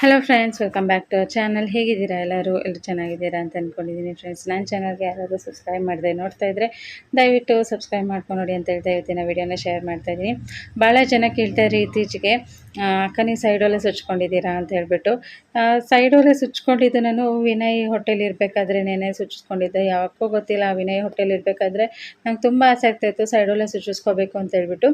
Hello friends welcome back to our channel ಹೇಗಿದ್ದೀರಾ ಎಲ್ಲರೂ? ಎಲ್ಲರೂ ಚೆನ್ನಾಗಿದ್ದೀರಾ ಅಂತ ಅಂದ್ಕೊಂಡಿದ್ದೀನಿ ಫ್ರೆಂಡ್ಸ್ ನನ್ನ ಚಾನಲ್ಗೆ ಯಾರಾದರೂ ಸಬ್ಸ್ಕ್ರೈಬ್ ಮಾಡಿದೆ ನೋಡ್ತಾ ಇದ್ದರೆ ದಯವಿಟ್ಟು ಸಬ್ಸ್ಕ್ರೈಬ್ ಮಾಡ್ಕೊಂಡು ನೋಡಿ ಅಂತ ಹೇಳ್ತಾ ಇವತ್ತಿನ ವೀಡಿಯೋನ ಶೇರ್ ಮಾಡ್ತಾ ಇದ್ದೀನಿ. ಭಾಳ ಜನ ಕೇಳ್ತಾ ಇದ್ರಿ ಇತ್ತೀಚೆಗೆ ಅಕ್ಕ ನೀವು ಸೈಡಲ್ಲೇ ಸುಚ್ಕೊಂಡಿದ್ದೀರಾ ಅಂತ ಹೇಳ್ಬಿಟ್ಟು. ಸೈಡಲ್ಲೇ ಸುಚ್ಕೊಂಡಿದ್ದು ನಾನು ವಿನಯ್ ಹೋಟೆಲ್ ಇರಬೇಕಾದ್ರೆ ನೆನೆ ಸುಚ್ಚಿಸ್ಕೊಂಡಿದ್ದೆ ಯಾವಕ್ಕೂ ಗೊತ್ತಿಲ್ಲ, ವಿನಯ್ ಹೋಟೆಲ್ ಇರಬೇಕಾದ್ರೆ ನಂಗೆ ತುಂಬ ಆಸೆ ಆಗ್ತಾಯಿತ್ತು ಸೈಡಲ್ಲೇ ಸುಚ್ಚಿಸ್ಕೋಬೇಕು ಅಂತ ಹೇಳ್ಬಿಟ್ಟು.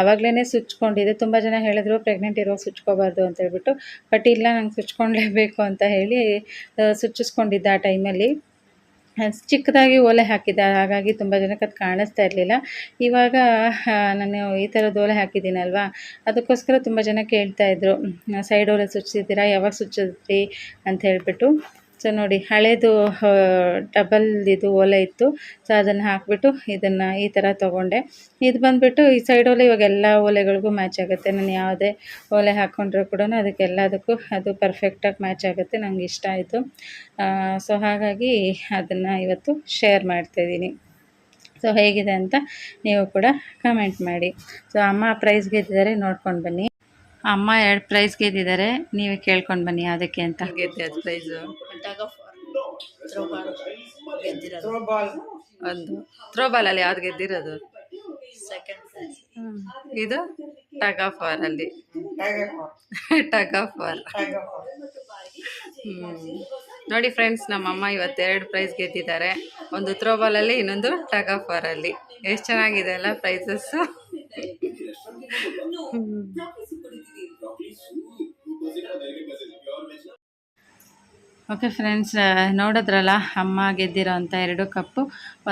ಆವಾಗಲೇ ಸುಚ್ಕೊಂಡಿದ್ದೆ. ತುಂಬ ಜನ ಹೇಳಿದ್ರು ಪ್ರೆಗ್ನೆಂಟ್ ಇರೋ ಸುಚ್ಕೋಬಾರ್ದು ಅಂತ ಹೇಳ್ಬಿಟ್ಟು. ಬಟ್ ಇಲ್ಲ, ನಂಗೆ ಸುಚ್ಕೊಂಡ್ಲೇಬೇಕು ಅಂತ ಹೇಳಿ ಸುಚ್ಚಿಸ್ಕೊಂಡಿದ್ದೆ ಆ ಟೈಮಲ್ಲಿ ಚಿಕ್ಕದಾಗಿ ಓಲೆ ಹಾಕಿದ್ದೆ, ಹಾಗಾಗಿ ತುಂಬ ಜನಕ್ಕೆ ಅದು ಕಾಣಿಸ್ತಾ ಇರಲಿಲ್ಲ. ಇವಾಗ ನಾನು ಈ ಥರದ್ದು ಓಲೆ ಹಾಕಿದ್ದೀನಲ್ವಾ? ಅದಕ್ಕೋಸ್ಕರ ತುಂಬ ಜನ ಕೇಳ್ತಾಯಿದ್ರು ಸೈಡ್ ಓಲೆ ಸುಚ್ಚಿದ್ದೀರಾ? ಯಾವಾಗ ಸುಚ್ಚಿದ್ರಿ? ಅಂತ ಹೇಳ್ಬಿಟ್ಟು. ಸೊ ನೋಡಿ, ಹಳೇದು ಡಬಲ್ ಇದು ಓಲೆ ಇತ್ತು. ಸೊ ಅದನ್ನು ಹಾಕಿಬಿಟ್ಟು ಇದನ್ನು ಈ ಥರ ತೊಗೊಂಡೆ. ಇದು ಬಂದುಬಿಟ್ಟು ಈ ಸೈಡ್ ಓಲೆ ಇವಾಗ ಎಲ್ಲ ಓಲೆಗಳಿಗೂ ಮ್ಯಾಚ್ ಆಗುತ್ತೆ. ನಾನು ಯಾವುದೇ ಓಲೆ ಹಾಕ್ಕೊಂಡ್ರೂ ಕೂಡ ಅದಕ್ಕೆಲ್ಲದಕ್ಕೂ ಅದು ಪರ್ಫೆಕ್ಟಾಗಿ ಮ್ಯಾಚ್ ಆಗುತ್ತೆ. ನಂಗೆ ಇಷ್ಟ ಆಯಿತು. ಸೊ ಹಾಗಾಗಿ ಅದನ್ನು ಇವತ್ತು ಶೇರ್ ಮಾಡ್ತಾಯಿದ್ದೀನಿ ಸೊ ಹೇಗಿದೆ ಅಂತ ನೀವು ಕೂಡ ಕಮೆಂಟ್ ಮಾಡಿ. ಸೊ ಅಮ್ಮ ಪ್ರೈಸ್ ಗೆದ್ದಿದ್ದಾರೆ. ನೋಡ್ಕೊಂಡು ಬನ್ನಿ. ಅಮ್ಮ ಎರಡು ಪ್ರೈಸ್ ಗೆದ್ದಿದ್ದಾರೆ. ನೀವೇ ಕೇಳ್ಕೊಂಡು ಬನ್ನಿ ಅದಕ್ಕೆ ಅಂತ. ಗೆದ್ದೆ ಅದು ಪ್ರೈಸು ಟಗ್ ಆಫ್ ಥ್ರೋಬಾಲ್ ಗೆದ್ದಿರೋದು. ಥ್ರೋಬಾಲ್ ಒಂದು ಥ್ರೋಬಾಲಲ್ಲಿ ಯಾವ್ದು ಗೆದ್ದಿರೋದು? ಸೆಕೆಂಡ್ ಪ್ರೈಸ್ ಇದು? ಟಗ್ ಆಫ್ ವಾರ್ ಅಲ್ಲಿ. ಟಗ್ ಆಫ್ ವಾರ್ ನೋಡಿ ಫ್ರೆಂಡ್ಸ್ ನಮ್ಮಅಮ್ಮ ಇವತ್ತು ಎರಡು ಪ್ರೈಸ್ ಗೆದ್ದಿದ್ದಾರೆ. ಒಂದು ಥ್ರೋಬಾಲಲ್ಲಿ ಇನ್ನೊಂದು ಟಗ್ ಆಫ್ ಅಲ್ಲಿ. ಎಷ್ಟು ಚೆನ್ನಾಗಿದೆ ಅಲ್ಲ ಪ್ರೈಸಸ್ಸು ಓಕೆ ಫ್ರೆಂಡ್ಸ್ ನೋಡಿದ್ರಲ್ಲ, ಅಮ್ಮ ಗೆದ್ದಿರೋ ಅಂಥ ಎರಡು ಕಪ್ಪು,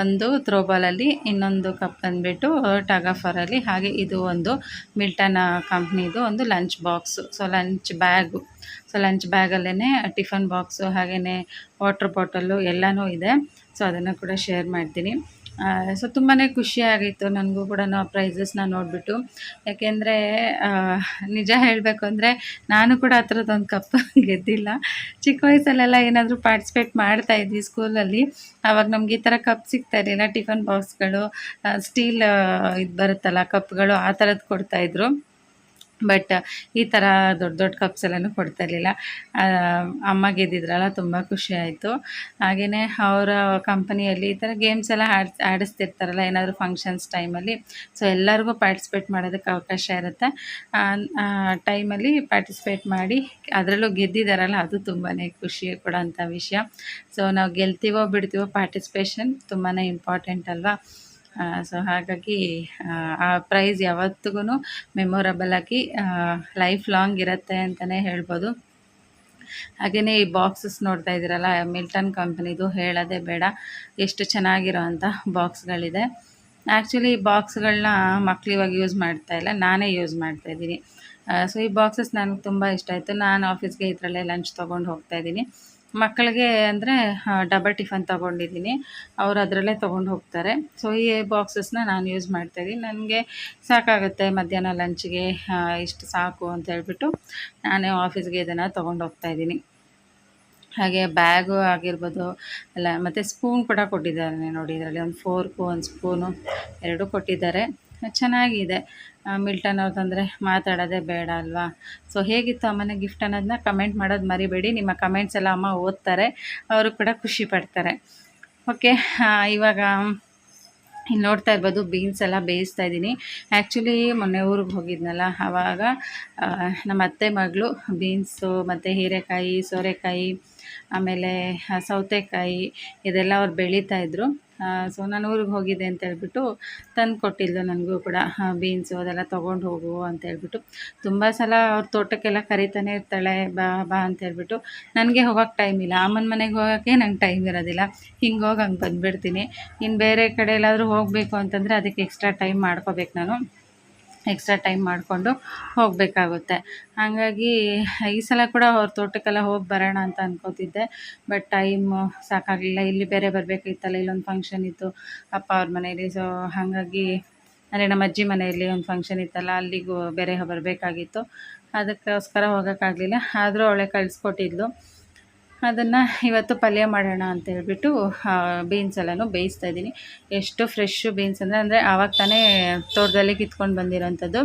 ಒಂದು ಥ್ರೋಬಾಲಲ್ಲಿ ಇನ್ನೊಂದು ಕಪ್ ಬಂದುಬಿಟ್ಟು ಟಗಫರಲ್ಲಿ ಹಾಗೆ ಇದು ಒಂದು ಮಿಲ್ಟನ್ ಕಂಪ್ನಿದು ಒಂದು lunch box so lunch bag so lunch ಬ್ಯಾಗಲ್ಲೇ tiffin box ಹಾಗೆಯೇ ವಾಟ್ರ್ ಬಾಟಲ್ಲು ಎಲ್ಲನೂ ಇದೆ. ಸೊ ಅದನ್ನು ಕೂಡ ಶೇರ್ ಮಾಡ್ತೀನಿ. ಸೊ ತುಂಬಾ ಖುಷಿಯಾಗಿತ್ತು ನನಗೂ ಕೂಡ ಆ ಪ್ರೈಸಸ್ನ ನೋಡಿಬಿಟ್ಟು. ಯಾಕೆಂದರೆ ನಿಜ ಹೇಳಬೇಕು ಅಂದರೆ ನಾನು ಕೂಡ ಆ ಥರದ್ದೊಂದು ಕಪ್ ಗೆದ್ದಿಲ್ಲ. ಚಿಕ್ಕ ವಯಸ್ಸಲ್ಲೆಲ್ಲ ಏನಾದರೂ ಪಾರ್ಟಿಸಿಪೇಟ್ ಮಾಡ್ತಾ ಇದ್ವಿ ಸ್ಕೂಲಲ್ಲಿ ಆವಾಗ ನಮ್ಗೆ ಈ ಥರ ಕಪ್ ಸಿಗ್ತಾ ಇರಲಿಲ್ಲ. ಟಿಫನ್ ಬಾಕ್ಸ್ಗಳು ಸ್ಟೀಲ್ ಇದು ಬರುತ್ತಲ್ಲ ಕಪ್ಗಳು ಆ ಥರದ್ದು ಕೊಡ್ತಾಯಿದ್ರು ಬಟ್ ಈ ಥರ ದೊಡ್ಡ ದೊಡ್ಡ ಕಪ್ಸ್ ಎಲ್ಲನೂ ಕೊಡ್ತಾ ಇರಲಿಲ್ಲ. ಅಮ್ಮ ಗೆದ್ದಿದ್ರಲ್ಲ, ತುಂಬ ಖುಷಿ ಆಯಿತು. ಹಾಗೆಯೇ ಅವರ ಕಂಪನಿಯಲ್ಲಿ ಈ ಥರ ಗೇಮ್ಸ್ ಎಲ್ಲ ಆಡ್, ಆಡಿಸ್ತಿರ್ತಾರಲ್ಲ, ಏನಾದರೂ ಫಂಕ್ಷನ್ಸ್ ಟೈಮಲ್ಲಿ ಸೊ ಎಲ್ಲರಿಗೂ ಪಾರ್ಟಿಸಿಪೇಟ್ ಮಾಡೋದಕ್ಕೆ ಅವಕಾಶ ಇರುತ್ತೆ. ಟೈಮಲ್ಲಿ ಪಾರ್ಟಿಸಿಪೇಟ್ ಮಾಡಿ, ಅದರಲ್ಲೂ ಗೆದ್ದಿದ್ದಾರಲ್ಲ ಅದು ತುಂಬಾ ಖುಷಿ ಕೊಡೋಂಥ ವಿಷಯ. ಸೊ ನಾವು ಗೆಲ್ತೀವೋ, ಬಿಡ್ತೀವೋ ಪಾರ್ಟಿಸಿಪೇಷನ್ ತುಂಬಾ ಇಂಪಾರ್ಟೆಂಟ್ ಅಲ್ವಾ? ಸೊ ಹಾಗಾಗಿ ಆ, ಪ್ರೈಸ್ ಯಾವತ್ತಿಗೂ ಮೆಮೊರಬಲ್ ಆಗಿ ಲೈಫ್ ಲಾಂಗ್ ಇರುತ್ತೆ ಅಂತಲೇ ಹೇಳ್ಬೋದು. ಹಾಗೆಯೇ ಈ ಬಾಕ್ಸಸ್ ನೋಡ್ತಾ ಇದ್ದೀರಲ್ಲ ಮಿಲ್ಟನ್ ಕಂಪ್ನಿದು ಹೇಳೋದೇ ಬೇಡ ಎಷ್ಟು ಚೆನ್ನಾಗಿರೋ ಅಂಥ ಬಾಕ್ಸ್ಗಳಿದೆ ಆ್ಯಕ್ಚುಲಿ ಈ ಬಾಕ್ಸ್ಗಳನ್ನ ಮಕ್ಳು ಇವಾಗ ಯೂಸ್ ಮಾಡ್ತಾ ಇಲ್ಲ ನಾನೇ ಯೂಸ್ ಮಾಡ್ತಾ ಇದ್ದೀನಿ. ಸೊ ಈ ಬಾಕ್ಸಸ್ ನನಗೆ ತುಂಬ ಇಷ್ಟ ಆಯಿತು. ನಾನು ಆಫೀಸ್ಗೆ ಇದರಲ್ಲೇ ಲಂಚ್ ತೊಗೊಂಡು ಹೋಗ್ತಾ ಇದ್ದೀನಿ. ಮಕ್ಕಳಿಗೆ ಅಂದರೆ ಡಬಲ್ ಟಿಫನ್ ತೊಗೊಂಡಿದ್ದೀನಿ. ಅವರು ಅದರಲ್ಲೇ ತೊಗೊಂಡು ಹೋಗ್ತಾರೆ. ಸೊ ಈ ಬಾಕ್ಸಸ್ನ ನಾನು ಯೂಸ್ ಮಾಡ್ತಾಯಿದ್ದೀನಿ ನನಗೆ ಸಾಕಾಗುತ್ತೆ ಮಧ್ಯಾಹ್ನ ಲಂಚ್ಗೆ ಇಷ್ಟು ಸಾಕು ಅಂತ ಹೇಳ್ಬಿಟ್ಟು ನಾನೇ ಆಫೀಸ್ಗೆ ಇದನ್ನು ತೊಗೊಂಡು ಹೋಗ್ತಾಯಿದ್ದೀನಿ ಹಾಗೆ ಬ್ಯಾಗು ಆಗಿರ್ಬೋದು, ಅಲ್ಲ, ಮತ್ತು ಸ್ಪೂನ್ ಕೂಡ ಕೊಟ್ಟಿದ್ದಾರೆ ನೋಡಿ ಇದರಲ್ಲಿ. ಒಂದು ಫೋರ್ಕು ಒಂದು ಸ್ಪೂನು ಎರಡೂ ಕೊಟ್ಟಿದ್ದಾರೆ. ಚೆನ್ನಾಗಿದೆ. ಮಿಲ್ಟನ್ ಅವ್ರದ್ದಂದರೆ ಮಾತಾಡೋದೇ ಬೇಡ ಅಲ್ವಾ? ಸೊ ಹೇಗಿತ್ತು ಅಮ್ಮನ ಗಿಫ್ಟ್ ಅನ್ನೋದನ್ನ ಕಮೆಂಟ್ ಮಾಡೋದು ಮರಿಬೇಡಿ. ನಿಮ್ಮ ಕಮೆಂಟ್ಸ್ ಎಲ್ಲ ಅಮ್ಮ ಓದ್ತಾರೆ. ಅವರು ಕೂಡ ಖುಷಿ ಪಡ್ತಾರೆ. ಓಕೆ ಇವಾಗ ಇಲ್ಲಿ ನೋಡ್ತಾ ಇರ್ಬೋದು ಬೀನ್ಸ್ ಎಲ್ಲ ಬೇಯಿಸ್ತಾ ಇದ್ದೀನಿ. ಆ್ಯಕ್ಚುಲಿ ಮೊನ್ನೆ ಊರಿಗೆ ಹೋಗಿದ್ನಲ್ಲ ಆವಾಗ ನಮ್ಮ ಅತ್ತೆ ಮಗಳು ಬೀನ್ಸು ಮತ್ತು ಹೀರೆಕಾಯಿ, ಸೋರೆಕಾಯಿ ಆಮೇಲೆ ಸೌತೆಕಾಯಿ ಇದೆಲ್ಲ ಅವ್ರು ಬೆಳೀತಾ ಇದ್ರು. ಸೊ ನಾನು ಊರಿಗೆ ಹೋಗಿದ್ದೆ ಅಂತ ಹೇಳ್ಬಿಟ್ಟು ತಂದು ನನಗೂ ಕೂಡ. ಬೀನ್ಸು ಅದೆಲ್ಲ ತೊಗೊಂಡು ಹೋಗು ಅಂತ ಹೇಳ್ಬಿಟ್ಟು. ತುಂಬ ಸಲ ಅವ್ರ ತೋಟಕ್ಕೆಲ್ಲ ಕರಿತಾನೆ ಇರ್ತಾಳೆ, ಬಾ ಬಾ ಅಂತ ಹೇಳ್ಬಿಟ್ಟು. ನನಗೆ ಹೋಗೋಕ್ಕೆ ಟೈಮ್ ಇಲ್ಲ. ಅಮ್ಮನ ಮನೆಗೆ ಹೋಗೋಕ್ಕೆ ನಂಗೆ ಟೈಮ್ ಇರೋದಿಲ್ಲ. ಹಿಂಗೆ ಹೋಗಿ ಹಂಗೆ ಬಂದುಬಿಡ್ತೀನಿ. ಇನ್ನು ಬೇರೆ ಕಡೆ ಎಲ್ಲಾದರೂ ಹೋಗಬೇಕು ಅಂತಂದರೆ ಅದಕ್ಕೆ ಎಕ್ಸ್ಟ್ರಾ ಟೈಮ್ ಮಾಡ್ಕೋಬೇಕು ನಾನು. ಎಕ್ಸ್ಟ್ರಾ ಟೈಮ್ ಮಾಡಿಕೊಂಡು ಹೋಗಬೇಕಾಗುತ್ತೆ. ಹಾಗಾಗಿ ಈ ಸಲ ಕೂಡ ಅವ್ರ ತೋಟಕ್ಕೆಲ್ಲ ಹೋಗಿ ಬರೋಣ ಅಂತ ಅನ್ಕೋತಿದ್ದೆ. But time ಸಾಕಾಗಲಿಲ್ಲ. ಇಲ್ಲಿ ಬೇರೆ ಬರಬೇಕಿತ್ತಲ್ಲ ಇಲ್ಲೊಂದು ಫಂಕ್ಷನ್ ಇತ್ತು. ಅಪ್ಪ ಅವ್ರ ಮನೇಲಿ. ಸೊ ಹಾಗಾಗಿ ಅಂದರೆ ನಮ್ಮ ಅಜ್ಜಿ ಮನೆಯಲ್ಲಿ ಒಂದು ಫಂಕ್ಷನ್ ಇತ್ತಲ್ಲ, ಅಲ್ಲಿಗೂ ಬೇರೆ ಬರಬೇಕಾಗಿತ್ತು. ಅದಕ್ಕೋಸ್ಕರ ಹೋಗೋಕ್ಕಾಗಲಿಲ್ಲ. ಆದರೂ ಅವಳೆ ಕಳಿಸ್ಕೊಟ್ಟಿದ್ಲು. ಅದನ್ನು ಇವತ್ತು ಪಲ್ಯ ಮಾಡೋಣ ಅಂತ ಹೇಳ್ಬಿಟ್ಟು ಬೀನ್ಸ್ ಎಲ್ಲನೂ ಬೇಯಿಸ್ತಾ ಇದ್ದೀನಿ. ಎಷ್ಟು ಫ್ರೆಶ್ ಬೀನ್ಸ್ ಅಂದರೆ ಅಂದರೆ ಆವಾಗ ತಾನೇ ತೋಟದಲ್ಲಿ ಕಿತ್ಕೊಂಡು ಬಂದಿರೋಂಥದ್ದು.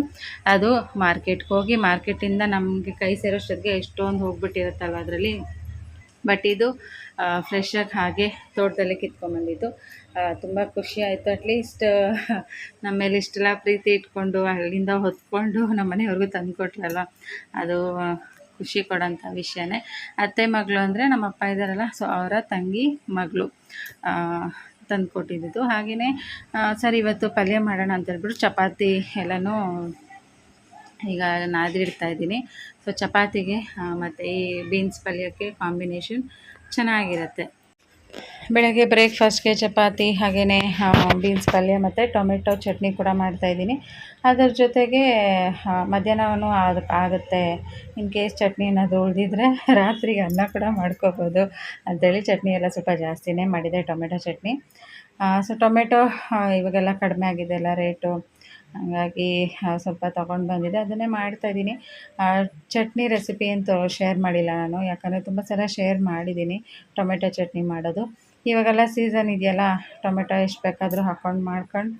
ಅದು ಮಾರ್ಕೆಟ್ಗೆ ಹೋಗಿ, ಮಾರ್ಕೆಟಿಂದ ನಮಗೆ ಕೈ ಸೇರೋಷ್ಟೊತ್ತಿಗೆ ಎಷ್ಟೊಂದು ಹೋಗ್ಬಿಟ್ಟಿರುತ್ತಲ್ವ ಅದರಲ್ಲಿ. ಬಟ್ ಇದು ಫ್ರೆಶಾಗಿ ಹಾಗೆ ತೋಟದಲ್ಲಿ ಕಿತ್ಕೊಂಡ್ಬಂದಿದ್ದು ತುಂಬ ಖುಷಿ ಆಯಿತು. ಅಟ್ಲೀಸ್ಟ್ ನಮ್ಮ ಮೇಲೆ ಇಷ್ಟೆಲ್ಲ ಪ್ರೀತಿ ಇಟ್ಕೊಂಡು, ಅಲ್ಲಿಂದ ಹೊತ್ಕೊಂಡು ನಮ್ಮ ಮನೆಯವ್ರಿಗೂ ತಂದು ಅದು ಖುಷಿ ಕೊಡೋಂಥ ವಿಷಯನೇ. ಅತ್ತೆ ಮಗಳು ಅಂದರೆ ನಮ್ಮ ಅಪ್ಪ ಇದ್ದಾರಲ್ಲ ಸೊ ಅವರ ತಂಗಿ ಮಗಳು ತಂದು ಕೊಟ್ಟಿದ್ದು. ಹಾಗೆಯೇ ಸರಿ ಇವತ್ತು ಪಲ್ಯ ಮಾಡೋಣ ಅಂತ ಹೇಳ್ಬಿಟ್ಟು ಚಪಾತಿ ಎಲ್ಲನೂ ಈಗ ನಾದಿಡ್ತಾ ಇದ್ದೀನಿ. ಸೊ ಚಪಾತಿಗೆ ಮತ್ತು ಈ ಬೀನ್ಸ್ ಪಲ್ಯಕ್ಕೆ ಕಾಂಬಿನೇಷನ್ ಚೆನ್ನಾಗಿರುತ್ತೆ. ಬೆಳಗ್ಗೆ ಬ್ರೇಕ್ಫಾಸ್ಟ್ಗೆ ಚಪಾತಿ ಹಾಗೆಯೇ ಬೀನ್ಸ್ ಪಲ್ಯ ಮತ್ತು ಟೊಮೆಟೊ ಚಟ್ನಿ ಕೂಡ ಮಾಡ್ತಾಯಿದ್ದೀನಿ ಅದರ ಜೊತೆಗೆ ಮಧ್ಯಾಹ್ನವೂ ಆದ, ಆಗುತ್ತೆ. ಇನ್ ಕೇಸ್ ಚಟ್ನಿ ಏನಾದರೂ ಉಳಿದಿದ್ರೆ ರಾತ್ರಿಗೆ ಅನ್ನ ಕೂಡ ಮಾಡ್ಕೋಬೋದು. ಅಂಥೇಳಿ ಚಟ್ನಿ ಎಲ್ಲ ಸ್ವಲ್ಪ ಜಾಸ್ತಿನೇ ಮಾಡಿದೆ, ಟೊಮೆಟೊ ಚಟ್ನಿ. ಸೊ ಟೊಮೆಟೊ ಇವಾಗೆಲ್ಲ ಕಡಿಮೆ ಆಗಿದೆ ಎಲ್ಲ ರೇಟು. ಹಾಗಾಗಿ ಸ್ವಲ್ಪ ತೊಗೊಂಡು ಬಂದಿದೆ ಅದನ್ನೇ ಮಾಡ್ತಾಯಿದ್ದೀನಿ ಚಟ್ನಿ ರೆಸಿಪಿ ಅಂತ ಶೇರ್ ಮಾಡಿಲ್ಲ ನಾನು. ಯಾಕಂದರೆ ತುಂಬ ಸಲ ಶೇರ್ ಮಾಡಿದ್ದೀನಿ, ಟೊಮೆಟೊ ಚಟ್ನಿ ಮಾಡೋದು. ಇವಾಗೆಲ್ಲ ಸೀಸನ್ ಇದೆಯಲ್ಲ, ಟೊಮೆಟೊ ಎಷ್ಟು ಬೇಕಾದರೂ ಹಾಕ್ಕೊಂಡು ಮಾಡ್ಕೊಂಡು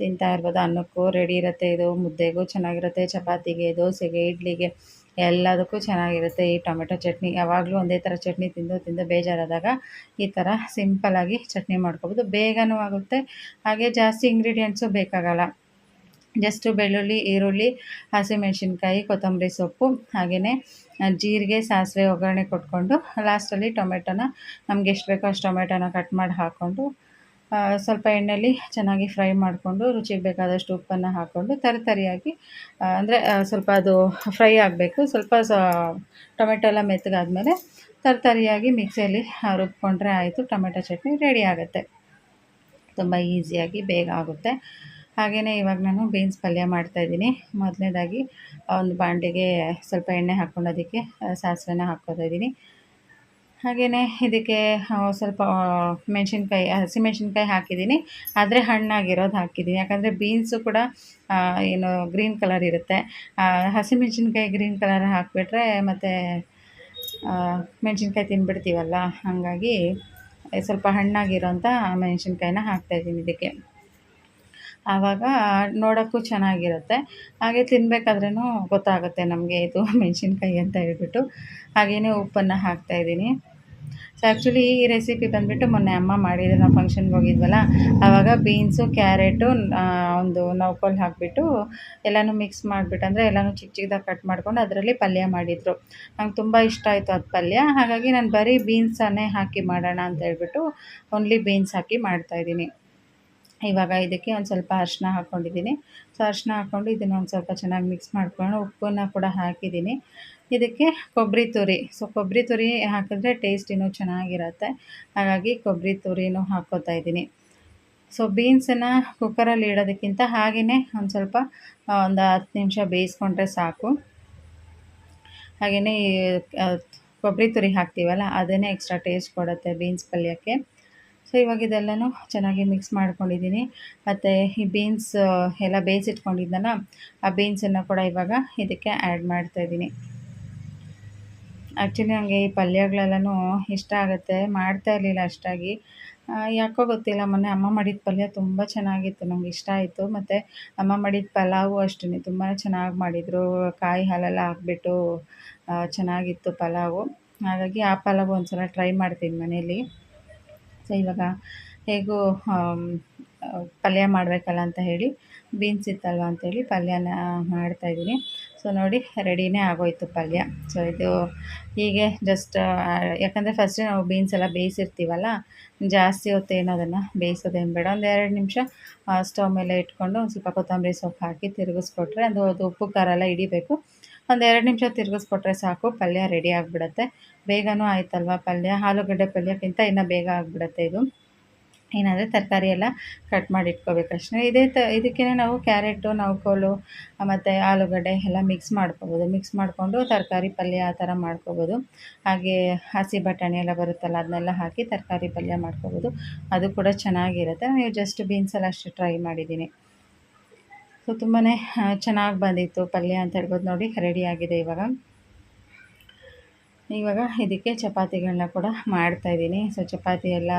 ತಿಂತಾ ಇರ್ಬೋದು. ಅನ್ನಕ್ಕೂ ರೆಡಿ ಇರುತ್ತೆ ಇದು. ಮುದ್ದೆಗೂ ಚೆನ್ನಾಗಿರುತ್ತೆ. ಚಪಾತಿಗೆ, ದೋಸೆಗೆ, ಇಡ್ಲಿಗೆ, ಎಲ್ಲದಕ್ಕೂ ಚೆನ್ನಾಗಿರುತ್ತೆ ಈ ಟೊಮೆಟೊ ಚಟ್ನಿ. ಯಾವಾಗಲೂ ಒಂದೇ ಥರ ಚಟ್ನಿ ತಿಂದು ತಿಂದು ಬೇಜಾರಾದಾಗ ಈ ಥರ ಸಿಂಪಲ್ಲಾಗಿ ಚಟ್ನಿ ಮಾಡ್ಕೊಬೋದು. ಬೇಗನೂ ಆಗುತ್ತೆ. ಹಾಗೆ ಜಾಸ್ತಿ ಇಂಗ್ರೀಡಿಯೆಂಟ್ಸು ಬೇಕಾಗಲ್ಲ. ಜಸ್ಟು ಬೆಳ್ಳುಳ್ಳಿ, ಈರುಳ್ಳಿ, ಹಸಿಮೆಣ್ಸಿನ್ಕಾಯಿ, ಕೊತ್ತಂಬರಿ ಸೊಪ್ಪು ಹಾಗೆಯೇ ಜೀರಿಗೆ, ಸಾಸಿವೆ ಒಗ್ಗರಣೆ ಕೊಟ್ಕೊಂಡು ಲಾಸ್ಟಲ್ಲಿ ಟೊಮೆಟೊನ ನಮ್ಗೆ ಎಷ್ಟು ಬೇಕೋ ಅಷ್ಟು ಟೊಮೆಟೊನ ಕಟ್ ಮಾಡಿ ಹಾಕ್ಕೊಂಡು ಸ್ವಲ್ಪ ಎಣ್ಣೆಯಲ್ಲಿ ಚೆನ್ನಾಗಿ ಫ್ರೈ ಮಾಡಿಕೊಂಡು ರುಚಿಗೆ ಬೇಕಾದಷ್ಟು ಉಪ್ಪನ್ನು ಹಾಕ್ಕೊಂಡು ತರಿತರಿಯಾಗಿ ಅಂದರೆ ಸ್ವಲ್ಪ ಅದು ಫ್ರೈ ಆಗಬೇಕು. ಸ್ವಲ್ಪ ಸ, ಟೊಮೆಟೊ ಎಲ್ಲ ಮೆತ್ತಗಾದ್ಮೇಲೆ ತರಿತರಿಯಾಗಿ ಮಿಕ್ಸಿಯಲ್ಲಿ ರುಬ್ಕೊಂಡ್ರೆ ಆಯಿತು, ಟೊಮೆಟೊ ಚಟ್ನಿ ರೆಡಿ ಆಗುತ್ತೆ. ತುಂಬ ಈಸಿಯಾಗಿ ಬೇಗ ಆಗುತ್ತೆ. ಹಾಗೆಯೇ ಇವಾಗ ನಾನು ಬೀನ್ಸ್ ಪಲ್ಯ ಮಾಡ್ತಾಯಿದ್ದೀನಿ ಮೊದಲನೇದಾಗಿ ಒಂದು ಬಾಂಡೆಗೆ ಸ್ವಲ್ಪ ಎಣ್ಣೆ ಹಾಕ್ಕೊಂಡು ಅದಕ್ಕೆ ಸಾಸಿವೆನ ಹಾಕ್ಕೋತಾ ಇದ್ದೀನಿ. ಹಾಗೆಯೇ ಇದಕ್ಕೆ ಸ್ವಲ್ಪ ಮೆಣಸಿನ್ಕಾಯಿ ಹಸಿಮೆಣ್ಸಿನ್ಕಾಯಿ ಹಾಕಿದ್ದೀನಿ. ಆದರೆ ಹಣ್ಣಾಗಿರೋದು ಹಾಕಿದ್ದೀನಿ. ಯಾಕಂದರೆ ಬೀನ್ಸು ಕೂಡ ಏನು ಗ್ರೀನ್ ಕಲರ್ ಇರುತ್ತೆ. ಹಸಿ ಹಸಿಮೆಣ್ಸಿನ್ಕಾಯಿ ಗ್ರೀನ್ ಕಲರ್ ಹಾಕಿಬಿಟ್ರೆ ಮತ್ತು ಮೆಣಸಿನ್ಕಾಯಿ ತಿನ್ಬಿಡ್ತೀವಲ್ಲ, ಹಾಗಾಗಿ ಸ್ವಲ್ಪ ಹಣ್ಣಾಗಿರೋಂಥ ಮೆಣಸಿನ್ಕಾಯಿನ ಹಾಕ್ತಾಯಿದ್ದೀನಿ ಇದಕ್ಕೆ. ಆವಾಗ ನೋಡೋಕ್ಕೂ ಚೆನ್ನಾಗಿರುತ್ತೆ. ಹಾಗೆ ತಿನ್ಬೇಕಾದ್ರೂ ಗೊತ್ತಾಗುತ್ತೆ ನಮಗೆ ಇದು ಮೆಣಸಿನ್ಕಾಯಿ ಅಂತ ಹೇಳ್ಬಿಟ್ಟು. ಹಾಗೆಯೇ ಉಪ್ಪನ್ನು ಹಾಕ್ತಾಯಿದ್ದೀನಿ ಸೊ ಆ್ಯಕ್ಚುಲಿ ಈ ರೆಸಿಪಿ ಬಂದುಬಿಟ್ಟು ಮೊನ್ನೆ ಅಮ್ಮ ಮಾಡಿದ್ರು ನಾವು ಫಂಕ್ಷನ್ಗೆ ಹೋಗಿದ್ವಲ್ಲ, ಆವಾಗ ಬೀನ್ಸು ಕ್ಯಾರೆಟು ಒಂದು ನೌಕೋಲ್ ಹಾಕಿಬಿಟ್ಟು ಎಲ್ಲನೂ ಮಿಕ್ಸ್ ಮಾಡಿಬಿಟ್ಟು ಅಂದರೆ ಎಲ್ಲನೂ ಚಿಕ್ಕ ಚಿಕ್ಕದಾಗಿ ಕಟ್ ಮಾಡ್ಕೊಂಡು ಅದರಲ್ಲಿ ಪಲ್ಯ ಮಾಡಿದರು. ನಂಗೆ ತುಂಬ ಇಷ್ಟ ಆಯಿತು ಅದು ಪಲ್ಯ. ಹಾಗಾಗಿ ನಾನು ಬರೀ ಬೀನ್ಸನ್ನೇ ಹಾಕಿ ಮಾಡೋಣ ಅಂತ ಹೇಳ್ಬಿಟ್ಟು ಓನ್ಲಿ ಬೀನ್ಸ್ ಹಾಕಿ ಮಾಡ್ತಾಯಿದ್ದೀನಿ ಇವಾಗ ಇದಕ್ಕೆ ಒಂದು ಸ್ವಲ್ಪ ಅರಿಶಿನ ಹಾಕ್ಕೊಂಡಿದ್ದೀನಿ ಸೊ ಅರಿಶಿನ ಹಾಕ್ಕೊಂಡು ಇದನ್ನು ಒಂದು ಸ್ವಲ್ಪ ಚೆನ್ನಾಗಿ ಮಿಕ್ಸ್ ಮಾಡ್ಕೊಂಡು ಉಪ್ಪನ್ನು ಕೂಡ ಹಾಕಿದ್ದೀನಿ. ಇದಕ್ಕೆ ಕೊಬ್ಬರಿ ತುರಿ. ಸೊ ಕೊಬ್ಬರಿ ತುರಿ ಹಾಕಿದ್ರೆ ಟೇಸ್ಟ್ ಇನ್ನೂ ಚೆನ್ನಾಗಿರುತ್ತೆ. ಹಾಗಾಗಿ ಕೊಬ್ಬರಿ ತುರಿನೂ ಹಾಕ್ಕೋತಾ ಇದ್ದೀನಿ. ಸೊ ಬೀನ್ಸನ್ನು ಕುಕ್ಕರಲ್ಲಿ ಇಡೋದಕ್ಕಿಂತ ಹಾಗೆಯೇ ಒಂದು ಸ್ವಲ್ಪ ಒಂದು ಹತ್ತು ನಿಮಿಷ ಬೇಯಿಸ್ಕೊಂಡ್ರೆ ಸಾಕು. ಹಾಗೆಯೇ ಕೊಬ್ಬರಿ ತುರಿ ಹಾಕ್ತೀವಲ್ಲ, ಅದನ್ನೇ ಎಕ್ಸ್ಟ್ರಾ ಟೇಸ್ಟ್ ಕೊಡುತ್ತೆ ಬೀನ್ಸ್ ಪಲ್ಯಕ್ಕೆ. ಸೊ ಇವಾಗ ಇದೆಲ್ಲನೂ ಚೆನ್ನಾಗಿ ಮಿಕ್ಸ್ ಮಾಡ್ಕೊಂಡಿದ್ದೀನಿ. ಮತ್ತು ಈ ಬೀನ್ಸ್ ಎಲ್ಲ ಬೇಯಿಸಿಟ್ಕೊಂಡಿದ್ದನ ಆ ಬೀನ್ಸನ್ನು ಕೂಡ ಇವಾಗ ಇದಕ್ಕೆ ಆ್ಯಡ್ ಮಾಡ್ತಾಯಿದ್ದೀನಿ ಆ್ಯಕ್ಚುಲಿ ನನಗೆ ಈ ಪಲ್ಯಗಳೆಲ್ಲನೂ ಇಷ್ಟ ಆಗುತ್ತೆ. ಮಾಡ್ತಾ ಇರಲಿಲ್ಲ ಅಷ್ಟಾಗಿ. ಯಾಕೋ ಗೊತ್ತಿಲ್ಲ, ಮೊನ್ನೆ ಅಮ್ಮ ಮಾಡಿದ ಪಲ್ಯ ತುಂಬ ಚೆನ್ನಾಗಿತ್ತು, ನಂಗೆ ಇಷ್ಟ ಆಯಿತು. ಮತ್ತು ಅಮ್ಮ ಮಾಡಿದ ಪಲಾವು ಅಷ್ಟೇ ತುಂಬಾ ಚೆನ್ನಾಗಿ ಮಾಡಿದರು. ಕಾಯಿ ಹಾಲೆಲ್ಲ ಹಾಕ್ಬಿಟ್ಟು ಚೆನ್ನಾಗಿತ್ತು ಪಲಾವು. ಹಾಗಾಗಿ ಆ ಪಲಾವು ಒಂದು ಸಲ ಟ್ರೈ ಮಾಡ್ತೀನಿ ಮನೇಲಿ. ಸೊ ಇವಾಗ ಹೇಗೂ ಪಲ್ಯ ಮಾಡಬೇಕಲ್ಲ ಅಂತ ಹೇಳಿ, ಬೀನ್ಸ್ ಇತ್ತಲ್ವ ಅಂತೇಳಿ ಪಲ್ಯನ ಮಾಡ್ತಾಯಿದ್ದೀನಿ ಸೊ ನೋಡಿ, ರೆಡಿನೇ ಆಗೋಯ್ತು ಪಲ್ಯ. ಸೊ ಇದು ಹೀಗೆ ಜಸ್ಟ್ ಯಾಕಂದರೆ ಫಸ್ಟ್ ನಾವು ಬೀನ್ಸ್ ಎಲ್ಲ ಬೇಯಿಸಿರ್ತೀವಲ್ಲ, ಜಾಸ್ತಿ ಹೊತ್ತೇನು ಅದನ್ನು ಬೇಯಿಸೋದೇನು ಬೇಡ. ಒಂದು ಎರಡು ನಿಮಿಷ ಸ್ಟವ್ ಮೇಲೆ ಇಟ್ಕೊಂಡು ಸ್ವಲ್ಪ ಕೊತ್ತಂಬರಿ ಸೊಪ್ಪು ಹಾಕಿ ತಿರುಗಿಸ್ಕೊಟ್ರೆ ಅದು ಅದು ಉಪ್ಪು ಖಾರ ಎಲ್ಲ ಹಿಡಿಬೇಕು. ಒಂದು ಎರಡು ನಿಮಿಷ ತಿರುಗಿಸ್ಕೊಟ್ರೆ ಸಾಕು, ಪಲ್ಯ ರೆಡಿ ಆಗಿಬಿಡತ್ತೆ. ಬೇಗನೂ ಆಯ್ತಲ್ವ ಪಲ್ಯ? ಆಲೂಗಡ್ಡೆ ಪಲ್ಯಕ್ಕಿಂತ ಇನ್ನೂ ಬೇಗ ಆಗಿಬಿಡತ್ತೆ ಇದು. ಏನಂದರೆ ತರಕಾರಿ ಎಲ್ಲ ಕಟ್ ಮಾಡಿ ಇಟ್ಕೋಬೇಕಷ್ಟೇ ಇದೇ ತ ಇದಕ್ಕೆ ನಾವು ಕ್ಯಾರೆಟು ನೌಕೋಲು ಮತ್ತು ಆಲೂಗಡ್ಡೆ ಎಲ್ಲ ಮಿಕ್ಸ್ ಮಾಡ್ಕೊಬೋದು. ಮಿಕ್ಸ್ ಮಾಡಿಕೊಂಡು ತರಕಾರಿ ಪಲ್ಯ ಆ ಥರ ಮಾಡ್ಕೋಬೋದು. ಹಾಗೆ ಹಸಿ ಬಟಾಣಿ ಎಲ್ಲ ಬರುತ್ತಲ್ಲ, ಅದನ್ನೆಲ್ಲ ಹಾಕಿ ತರಕಾರಿ ಪಲ್ಯ ಮಾಡ್ಕೊಬೋದು. ಅದು ಕೂಡ ಚೆನ್ನಾಗಿರುತ್ತೆ. ನೀವು ಜಸ್ಟ್ ಬೀನ್ಸಲ್ಲಿ ಅಷ್ಟು ಟ್ರೈ ಮಾಡಿದ್ದೀನಿ. ಸೊ ತುಂಬಾ ಚೆನ್ನಾಗಿ ಬಂದಿತ್ತು ಪಲ್ಯ ಅಂತ ಹೇಳ್ಬೋದು. ನೋಡಿ, ರೆಡಿ ಆಗಿದೆ ಇವಾಗ. ಇವಾಗ ಇದಕ್ಕೆ ಚಪಾತಿಗಳನ್ನ ಕೂಡ ಮಾಡ್ತಾಯಿದ್ದೀನಿ ಸೊ, ಚಪಾತಿ ಎಲ್ಲ,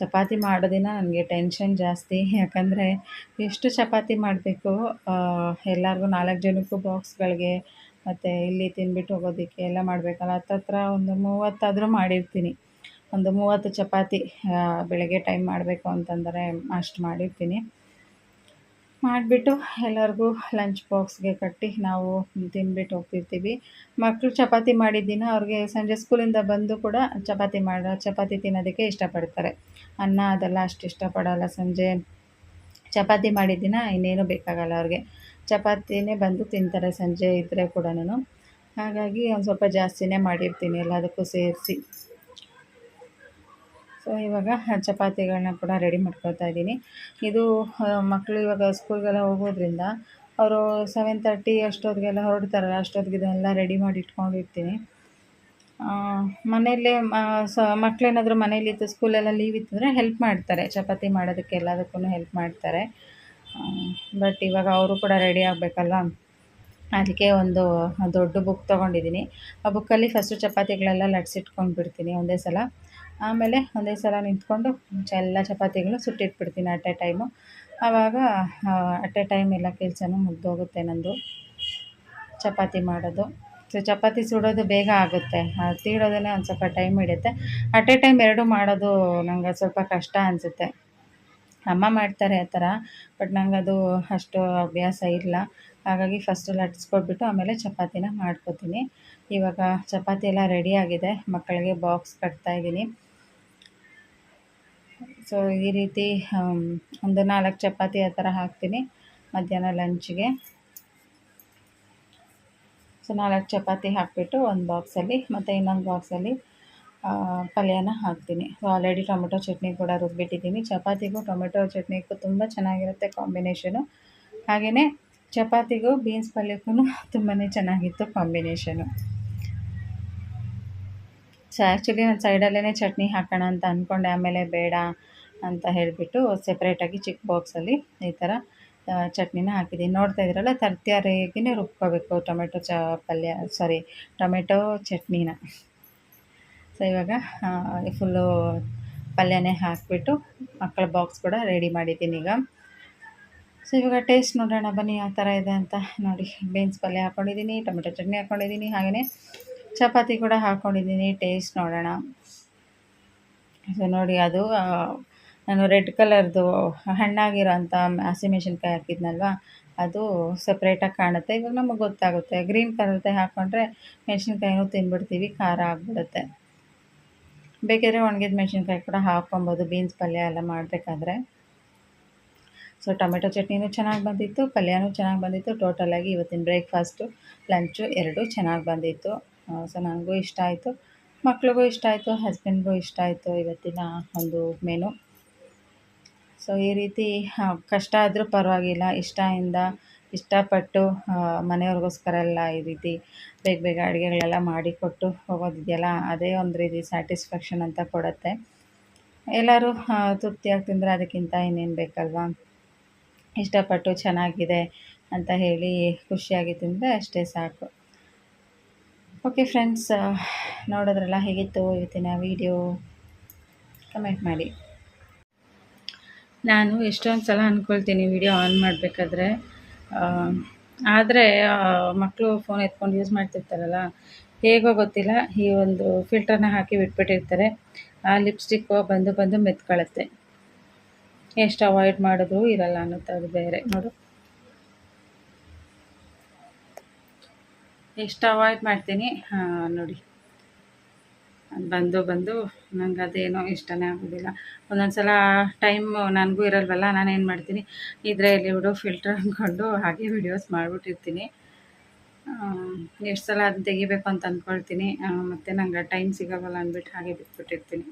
ಚಪಾತಿ ಮಾಡೋದಿನ ನನಗೆ ಟೆನ್ಷನ್ ಜಾಸ್ತಿ. ಯಾಕಂದರೆ, ಎಷ್ಟು ಚಪಾತಿ ಮಾಡಬೇಕು? ಎಲ್ಲರಿಗೂ ನಾಲ್ಕು ಜನಕ್ಕೂ ಬಾಕ್ಸ್ಗಳಿಗೆ, ಮತ್ತು ಇಲ್ಲಿ ತಿಂದ್ಬಿಟ್ಟು ಹೋಗೋದಕ್ಕೆ ಎಲ್ಲ ಮಾಡಬೇಕಲ್ಲ. ಹತ್ತತ್ರ ಒಂದು ಮೂವತ್ತಾದರೂ ಮಾಡಿರ್ತೀನಿ. ಒಂದು ಮೂವತ್ತು ಚಪಾತಿ ಬೆಳಗ್ಗೆ ಟೈಮ್ ಮಾಡಬೇಕು ಅಂತಂದರೆ ಅಷ್ಟು ಮಾಡಿರ್ತೀನಿ. ಮಾಡಿಬಿಟ್ಟು ಎಲ್ಲರಿಗೂ ಲಂಚ್ ಬಾಕ್ಸ್ಗೆ ಕಟ್ಟಿ ನಾವು ತಿನ್ಬಿಟ್ಟು ಹೋಗ್ತಿರ್ತೀವಿ. ಮಕ್ಕಳು ಚಪಾತಿ ಮಾಡಿದ್ದಿನ ಅವ್ರಿಗೆ ಸಂಜೆ ಸ್ಕೂಲಿಂದ ಬಂದು ಕೂಡ ಚಪಾತಿ ಮಾಡೋ, ಚಪಾತಿ ತಿನ್ನೋದಕ್ಕೆ ಇಷ್ಟಪಡ್ತಾರೆ. ಅನ್ನ ಅದೆಲ್ಲ ಅಷ್ಟು ಇಷ್ಟಪಡೋಲ್ಲ. ಸಂಜೆ ಚಪಾತಿ ಮಾಡಿದ್ದಿನ ಇನ್ನೇನು ಬೇಕಾಗಲ್ಲ ಅವ್ರಿಗೆ. ಚಪಾತಿನೇ ಬಂದು ತಿಂತಾರೆ ಸಂಜೆ ಇದ್ದರೆ ಕೂಡ ಹಾಗಾಗಿ ಒಂದು ಸ್ವಲ್ಪ ಜಾಸ್ತಿನೇ ಮಾಡಿರ್ತೀನಿ ಎಲ್ಲದಕ್ಕೂ ಸೇರಿಸಿ. ಸೊ ಇವಾಗ ಚಪಾತಿಗಳನ್ನ ಕೂಡ ರೆಡಿ ಮಾಡ್ಕೊಳ್ತಾ ಇದ್ದೀನಿ. ಇದು ಮಕ್ಕಳು ಇವಾಗ ಸ್ಕೂಲ್ಗೆಲ್ಲ ಹೋಗೋದ್ರಿಂದ ಅವರು ಸೆವೆನ್ ತರ್ಟಿ ಅಷ್ಟೊತ್ತಿಗೆಲ್ಲ ಹೊರಡ್ತಾರಲ್ಲ ಅಷ್ಟೊತ್ತಿಗೆ ಇದೆಲ್ಲ ರೆಡಿ ಮಾಡಿ ಇಟ್ಕೊಂಡಿರ್ತೀನಿ. ಮನೆಯಲ್ಲೇ ಸ ಮಕ್ಕಳೇನಾದರೂ ಮನೇಲಿತ್ತು ಸ್ಕೂಲೆಲ್ಲ ಲೀವ್ ಇತ್ತಂದರೆ ಹೆಲ್ಪ್ ಮಾಡ್ತಾರೆ. ಚಪಾತಿ ಮಾಡೋದಕ್ಕೆ ಎಲ್ಲದಕ್ಕೂ ಹೆಲ್ಪ್ ಮಾಡ್ತಾರೆ. ಬಟ್ ಇವಾಗ ಅವರು ಕೂಡ ರೆಡಿ ಆಗಬೇಕಲ್ಲ. ಅದಕ್ಕೆ ಒಂದು ದೊಡ್ಡ ಬುಕ್ ತೊಗೊಂಡಿದ್ದೀನಿ. ಆ ಬುಕ್ಕಲ್ಲಿ ಫಸ್ಟು ಚಪಾತಿಗಳೆಲ್ಲ ಲಟ್ಸಿಟ್ಕೊಂಡು ಬಿಡ್ತೀನಿ ಒಂದೇ ಸಲ. ಆಮೇಲೆ ಒಂದೇ ಸಲ ನಿಂತ್ಕೊಂಡು ಎಲ್ಲ ಚಪಾತಿಗಳು ಸುಟ್ಟಿಟ್ಬಿಡ್ತೀನಿ ಅಟ್ ಎ ಟೈಮು ಆವಾಗ ಅಟ್ ಎ ಟೈಮ್ ಎಲ್ಲ ಕೆಲಸನೂ ಮುಗ್ದೋಗುತ್ತೆ ನಂದು. ಚಪಾತಿ ಮಾಡೋದು. ಸೊ ಚಪಾತಿ ಸುಡೋದು ಬೇಗ ಆಗುತ್ತೆ. ತೀಡೋದನ್ನೇ ಒಂದು ಸ್ವಲ್ಪ ಟೈಮ್ ಹಿಡಿಯುತ್ತೆ. ಅಟ್ ಎ ಟೈಮ್ ಎರಡು ಮಾಡೋದು ನಂಗೆ ಸ್ವಲ್ಪ ಕಷ್ಟ ಅನಿಸುತ್ತೆ. ಅಮ್ಮ ಮಾಡ್ತಾರೆ ಆ ಥರ ಬಟ್ ನಂಗೆ ಅದು ಅಷ್ಟು ಅಭ್ಯಾಸ ಇಲ್ಲ. ಹಾಗಾಗಿ ಫಸ್ಟು ಲಟ್ಸ್ಕೊಟ್ಬಿಟ್ಟು ಆಮೇಲೆ ಚಪಾತಿನ ಮಾಡ್ಕೊತೀನಿ. ಇವಾಗ ಚಪಾತಿ ಎಲ್ಲ ರೆಡಿಯಾಗಿದೆ ಮಕ್ಕಳಿಗೆ ಬಾಕ್ಸ್ ಕಟ್ತಾಯಿದ್ದೀನಿ ಸೊ ಈ ರೀತಿ ಒಂದು ನಾಲ್ಕು ಚಪಾತಿ ಆ ಥರ ಹಾಕ್ತೀನಿ ಮಧ್ಯಾಹ್ನ ಲಂಚ್ಗೆ. ಸೊ ನಾಲ್ಕು ಚಪಾತಿ ಹಾಕಿಬಿಟ್ಟು ಒಂದು ಬಾಕ್ಸಲ್ಲಿ ಮತ್ತು ಇನ್ನೊಂದು ಬಾಕ್ಸಲ್ಲಿ ಪಲ್ಯನ ಹಾಕ್ತೀನಿ. ಆಲ್ರೆಡಿ ಟೊಮೆಟೊ ಚಟ್ನಿ ಕೂಡ ರುಬ್ಬಿಟ್ಟಿದ್ದೀನಿ. ಚಪಾತಿಗೂ ಟೊಮೆಟೊ ಚಟ್ನಿಗೂ ತುಂಬ ಚೆನ್ನಾಗಿರುತ್ತೆ ಕಾಂಬಿನೇಷನು. ಹಾಗೆಯೇ ಚಪಾತಿಗೂ ಬೀನ್ಸ್ ಪಲ್ಯಕ್ಕೂ ತುಂಬಾ ಚೆನ್ನಾಗಿತ್ತು ಕಾಂಬಿನೇಷನು. ಸೊ ಆ್ಯಕ್ಚುಲಿ ನಾನು ಸೈಡಲ್ಲೇ ಚಟ್ನಿ ಹಾಕೋಣ ಅಂತ ಅಂದ್ಕೊಂಡೆ ಆಮೇಲೆ ಬೇಡ ಅಂತ ಹೇಳಿಬಿಟ್ಟು ಸೆಪ್ರೇಟಾಗಿ ಚಿಕ್ಕ ಬಾಕ್ಸಲ್ಲಿ ಈ ಥರ ಚಟ್ನಿನ ಹಾಕಿದ್ದೀನಿ ನೋಡ್ತಾ ಇದ್ದೀರಲ್ಲ ತರ್ತಿಯಾರಿಗೇ ರುಬ್ಕೋಬೇಕು ಟೊಮೆಟೊ ಚ, ಪಲ್ಯ ಸಾರಿ ಟೊಮೆಟೊ ಚಟ್ನಿನ. ಸೊ ಇವಾಗ ಫುಲ್ಲು ಪಲ್ಯನೇ ಹಾಕಿಬಿಟ್ಟು ಮಕ್ಕಳ ಬಾಕ್ಸ್ ಕೂಡ ರೆಡಿ ಮಾಡಿದ್ದೀನಿ ಈಗ. ಸೊ ಇವಾಗ ಟೇಸ್ಟ್ ನೋಡೋಣ, ಬನ್ನಿ ಯಾವ ಥರ ಇದೆ ಅಂತ ನೋಡಿ. ಬೀನ್ಸ್ ಪಲ್ಯ ಹಾಕ್ಕೊಂಡಿದ್ದೀನಿ ಟೊಮೆಟೊ ಚಟ್ನಿ ಹಾಕ್ಕೊಂಡಿದ್ದೀನಿ ಹಾಗೆಯೇ ಚಪಾತಿ ಕೂಡ ಹಾಕ್ಕೊಂಡಿದ್ದೀನಿ ಟೇಸ್ಟ್ ನೋಡೋಣ. ಸೊ ನೋಡಿ ಅದು ನಾನು ರೆಡ್ ಕಲರ್ದು ಹಣ್ಣಾಗಿರೋ ಅಂಥ ಹಸಿಮೆಣ್ಸಿನ್ಕಾಯಿ ಹಾಕಿದ್ನಲ್ವ? ಅದು ಸಪ್ರೇಟಾಗಿ ಕಾಣುತ್ತೆ. ಇವಾಗ ನಮಗೆ ಗೊತ್ತಾಗುತ್ತೆ. ಗ್ರೀನ್ ಕಲರ್ದೇ ಹಾಕ್ಕೊಂಡ್ರೆ ಮೆಣಸಿನ್ಕಾಯಿನೂ ತಿಂದ್ಬಿಡ್ತೀವಿ ಖಾರ ಆಗಿಬಿಡುತ್ತೆ. ಬೇಕಿದ್ರೆ ಒಣಗಿದ ಮೆಣಸಿನ್ಕಾಯಿ ಕೂಡ ಹಾಕ್ಕೊಬೋದು. ಬೀನ್ಸ್ ಪಲ್ಯ ಎಲ್ಲ ಮಾಡಬೇಕಾದ್ರೆ. ಸೊ ಟೊಮೆಟೊ ಚಟ್ನಿನೂ ಚೆನ್ನಾಗಿ ಬಂದಿತ್ತು, ಪಲ್ಯನೂ ಚೆನ್ನಾಗಿ ಬಂದಿತ್ತು. ಟೋಟಲಾಗಿ ಇವತ್ತಿನ ಬ್ರೇಕ್ಫಾಸ್ಟು ಲಂಚು ಎರಡೂ ಚೆನ್ನಾಗಿ ಬಂದಿತ್ತು. ಸೊ ನನಗೂ ಇಷ್ಟ ಆಯಿತು. ಮಕ್ಳಿಗೂ ಇಷ್ಟ ಆಯಿತು ಹಸ್ಬೆಂಡ್ಗೂ ಇಷ್ಟ ಆಯಿತು ಇವತ್ತಿನ ಒಂದು ಮೆನು ಸೊ ಈ ರೀತಿ ಕಷ್ಟ ಆದರೂ ಪರವಾಗಿಲ್ಲ. ಇಷ್ಟದಿಂದ ಇಷ್ಟಪಟ್ಟು ಮನೆಯವ್ರಿಗೋಸ್ಕರ ಎಲ್ಲ ಈ ರೀತಿ ಬೇಗ ಬೇಗ ಅಡುಗೆಗಳೆಲ್ಲ ಮಾಡಿಕೊಟ್ಟು ಹೋಗೋದಿದೆಯಲ್ಲ, ಅದೇ ಒಂದು ರೀತಿ ಸ್ಯಾಟಿಸ್ಫ್ಯಾಕ್ಷನ್ ಅಂತ ಕೊಡುತ್ತೆ. ಎಲ್ಲರೂ ತೃಪ್ತಿಯಾಗಿ ತಿಂದರೆ ಅದಕ್ಕಿಂತ ಇನ್ನೇನು ಬೇಕಲ್ವಾ? ಇಷ್ಟಪಟ್ಟು ಚೆನ್ನಾಗಿದೆ ಅಂತ ಹೇಳಿ ಖುಷಿಯಾಗಿ ತಿಂದರೆ ಅಷ್ಟೇ ಸಾಕು. ಓಕೆ ಫ್ರೆಂಡ್ಸ್ ನೋಡೋದ್ರಲ್ಲ, ಹೇಗಿತ್ತು ಇವತ್ತಿನ ವೀಡಿಯೋ ಕಮೆಂಟ್ ಮಾಡಿ. ನಾನು ಎಷ್ಟೊಂದು ಸಲ ಅಂದ್ಕೊಳ್ತೀನಿ ವಿಡಿಯೋ ಆನ್ ಮಾಡಬೇಕಾದ್ರೆ. ಆದರೆ ಮಕ್ಕಳು ಫೋನ್ ಎತ್ಕೊಂಡು ಯೂಸ್ ಮಾಡ್ತಿರ್ತಾರಲ್ಲ, ಹೇಗೋ ಗೊತ್ತಿಲ್ಲ, ಈ ಒಂದು ಫಿಲ್ಟರ್ನ ಹಾಕಿ ಬಿಟ್ಬಿಟ್ಟಿರ್ತಾರೆ. ಆ ಲಿಪ್ಸ್ಟಿಕ್ಕು ಬಂದು ಬಂದು ಮೆತ್ಕೊಳ್ಳುತ್ತೆ ಎಷ್ಟು ಅವಾಯ್ಡ್ ಮಾಡಿದ್ರು ಇರಲ್ಲ ಅನ್ನೋದು ಬೇರೆ. ನೋಡು. ಎಷ್ಟು ಅವಾಯ್ಡ್ ಮಾಡ್ತೀನಿ? ನೋಡಿ. ಬಂದು ಬಂದು ನನಗೆ ಅದೇನೋ ಇಷ್ಟನೇ ಆಗೋದಿಲ್ಲ. ಒಂದೊಂದು ಸಲ ಟೈಮ್ ನನಗೂ ಇರಲ್ವಲ್ಲ ನಾನೇನು ಮಾಡ್ತೀನಿ ಇದರಲ್ಲಿ ಬಿಡು ಫಿಲ್ಟರ್ ಅಂದ್ಕೊಂಡು ಹಾಗೆ ವಿಡಿಯೋಸ್ ಮಾಡಿಬಿಟ್ಟಿರ್ತೀನಿ. ಎಷ್ಟು ಸಲ ಅದನ್ನ ತೆಗಿಬೇಕು ಅಂತ ಅಂದ್ಕೊಳ್ತೀನಿ ಮತ್ತು ಮತ್ತೆ ನಂಗೆ ಟೈಮ್ ಸಿಗೋಲ್ಲ ಅಂದ್ಬಿಟ್ಟು ಹಾಗೆ ಬಿಟ್ಬಿಟ್ಟಿರ್ತೀನಿ.